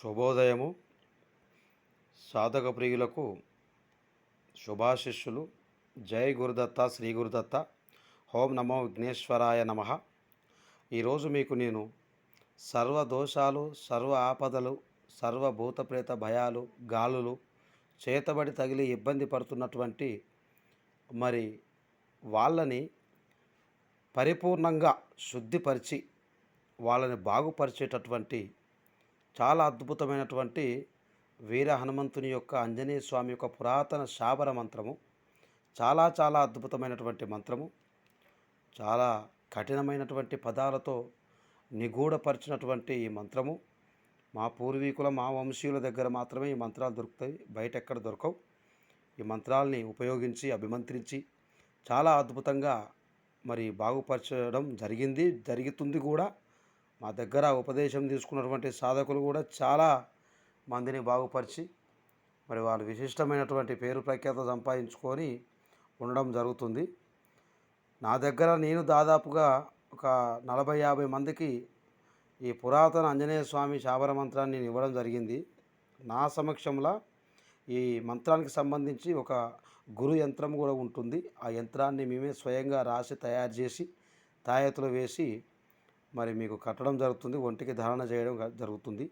శుభోదయము. సాధక ప్రియులకు శుభాశిష్యులు. జై గురుదత్త శ్రీ గురుదత్త. హోం నమో విఘ్నేశ్వరాయ నమ. ఈరోజు మీకు నేను సర్వ దోషాలు సర్వ ఆపదలు సర్వ భూతప్రేత భయాలు గాలులు చేతబడి తగిలి ఇబ్బంది పడుతున్నటువంటి మరి వాళ్ళని పరిపూర్ణంగా శుద్ధిపరిచి వాళ్ళని బాగుపరిచేటటువంటి చాలా అద్భుతమైనటువంటి వీర హనుమంతుని యొక్క ఆంజనేయ స్వామి యొక్క పురాతన శాబర మంత్రము. చాలా చాలా అద్భుతమైనటువంటి మంత్రము. చాలా కఠినమైనటువంటి పదాలతో నిగూఢపరిచినటువంటి ఈ మంత్రము. మా పూర్వీకుల మా వంశీయుల దగ్గర మాత్రమే ఈ మంత్రాలు దొరుకుతాయి. బయట ఎక్కడ దొరకవు. ఈ మంత్రాలని ఉపయోగించి అభిమంత్రించి చాలా అద్భుతంగా మరి బాగుపరచడం జరిగింది జరుగుతుంది కూడా. మా దగ్గర ఉపదేశం తీసుకున్నటువంటి సాధకులు కూడా చాలా మందిని బాగుపరిచి మరి వాళ్ళు విశిష్టమైనటువంటి పేరు ప్రఖ్యాత సంపాదించుకొని ఉండడం జరుగుతుంది. నా దగ్గర నేను దాదాపుగా ఒక నలభై యాభై మందికి ఈ పురాతన ఆంజనేయ స్వామి శాబర మంత్రాన్ని నేను ఇవ్వడం జరిగింది. నా సమక్షంలో ఈ మంత్రానికి సంబంధించి ఒక గురు యంత్రం కూడా ఉంటుంది. ఆ యంత్రాన్ని మేమే స్వయంగా రాసి తయారు చేసి తాయెత్తులు వేసి మరి మీకు కట్టడం జరుగుతుంది ఒంటికి ధారణ చేయడం జరుగుతుంది.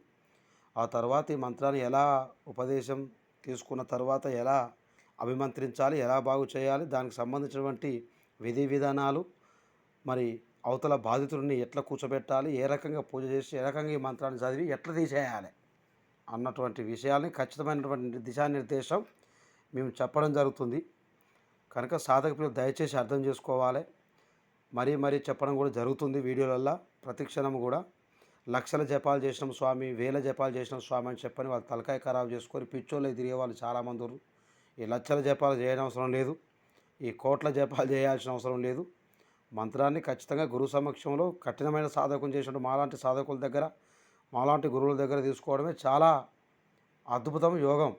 ఆ తర్వాత ఈ మంత్రాన్ని ఎలా ఉపదేశం తీసుకున్న తర్వాత ఎలా అభిమంత్రించాలి ఎలా బాగు చేయాలి దానికి సంబంధించినటువంటి విధి విధానాలు మరి అవతల బాధితుడిని ఎట్లా కూర్చోబెట్టాలి ఏ రకంగా పూజ చేసి ఏ రకంగా ఈ మంత్రాన్ని చదివి ఎట్లా తీసేయాలి అన్నటువంటి విషయాల్ని ఖచ్చితమైనటువంటి దిశానిర్దేశం మేము చెప్పడం జరుగుతుంది. కనుక సాధక దయచేసి అర్థం చేసుకోవాలి. మరీ మరీ చెప్పడం కూడా జరుగుతుంది వీడియోలల్లో. ప్రతిక్షణం కూడా లక్షల జపాలు చేసినాం స్వామి వేల జపాలు చేసినాం స్వామి అని చెప్పని వాళ్ళు తలకాయ ఖరాబు చేసుకొని పిచ్చోళ్ళు తిరిగే వాళ్ళు చాలామంది ఉన్నారు ఈ లక్షల జపాలు చేయని అవసరం లేదు. ఈ కోట్ల జపాలు చేయాల్సిన అవసరం లేదు. మంత్రాన్ని ఖచ్చితంగా గురు సమక్షంలో కఠినమైన సాధకం చేసినట్టు మాలాంటి సాధకుల దగ్గర మాలాంటి గురువుల దగ్గర తీసుకోవడమే చాలా అద్భుతం యోగం.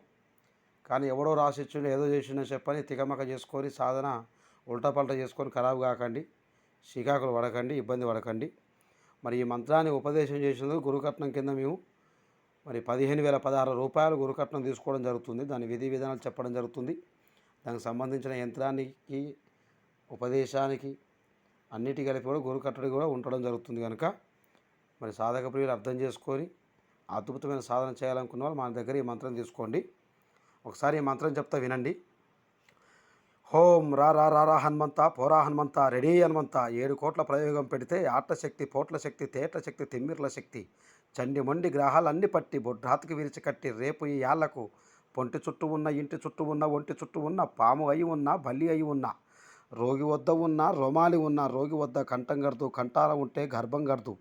కానీ ఎవడో రాసిచ్చిండు ఏదో చేసిండని చెప్పని తికమక చేసుకొని సాధన ఉల్టాపల్టా చేసుకొని ఖరాబు కాకండి. శ్రీకాకులు పడకండి ఇబ్బంది పడకండి. మరి ఈ మంత్రాన్ని ఉపదేశం చేసినందుకు గురుకట్నం కింద మేము మరి పదిహేను వేల పదహారు రూపాయలు గురుకట్నం తీసుకోవడం జరుగుతుంది. దాని విధి విధానాలు చెప్పడం జరుగుతుంది. దానికి సంబంధించిన యంత్రానికి ఉపదేశానికి అన్నిటి కలిపి కూడా గురుకట్టడి కూడా ఉండడం జరుగుతుంది కనుక. మరి సాధక ప్రియులు అర్థం చేసుకొని అద్భుతమైన సాధన చేయాలనుకున్న వాళ్ళు మన దగ్గర ఈ మంత్రం తీసుకోండి. ఒకసారి ఈ మంత్రం చెప్తా వినండి. హోం రా రా రా రా హనుమంత పోరా హనుమంత రెడీ హనుమంత. ఏడు కోట్ల ప్రయోగం పెడితే ఆట శక్తి పోట్ల శక్తి తేట శక్తి తిమ్మిర్ల శక్తి. చండి మొండి గ్రహాలన్నీ పట్టి బొడ్రాతికి విరిచి కట్టి రేపు ఈ యాళ్ళకు పొంటి చుట్టూ ఉన్న ఇంటి చుట్టూ ఉన్న ఒంటి చుట్టూ ఉన్న పాము అయి ఉన్న బల్లి అయి ఉన్న రోగి వద్ద ఉన్న రొమాలి ఉన్న రోగి వద్ద కంఠం గడుతూ కంఠాల ఉంటే గర్భం గడుతూ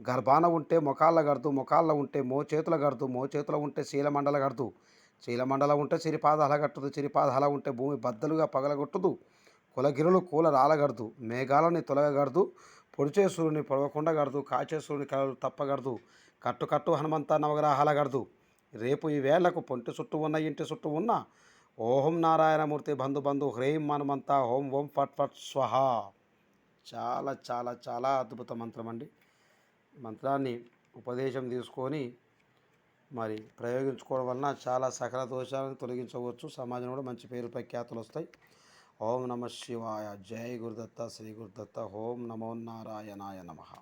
గర్భాన ఉంటే మొకాళ్ళ గడుతూ మొకాళ్ళ ఉంటే మో చేతుల గడుతూ మో చేతుల ఉంటే శీలమండల గడుతూ చీలమండలం ఉంటే చిరిపాద అలగట్టదు చిరిపాద అల ఉంటే భూమి బద్దలుగా పగలగొట్టదు కులగిరులు కూల రాలగడదు మేఘాలని తొలగగడదు పొడిచే సూర్యుని పొడవకుండా గడదు కాచే సూర్యుని కలలు తప్పగడదు కట్టు కట్టు హనుమంత నవగ్రహాల గడదు రేపు ఈ వేళ్ళకు పొంటి చుట్టూ ఉన్న ఇంటి చుట్టూ ఉన్న ఓం నారాయణమూర్తి బంధు బంధు హ్రీం హనుమంత ఓం ఓం ఫట్ ఫట్ స్వహ. చాలా చాలా చాలా అద్భుత మంత్రం అండి మంత్రాన్ని ఉపదేశం తీసుకొని మరి ప్రయోగించుకోవడం వలన చాలా సకల దోషాలను తొలగించవచ్చు. సమాజంలో కూడా మంచి పేరు ప్రఖ్యాతులు వస్తాయి. ఓం నమ శివాయ. జై గురుదత్త శ్రీ గురుదత్త. ఓం నమో నారాయణాయ నమః.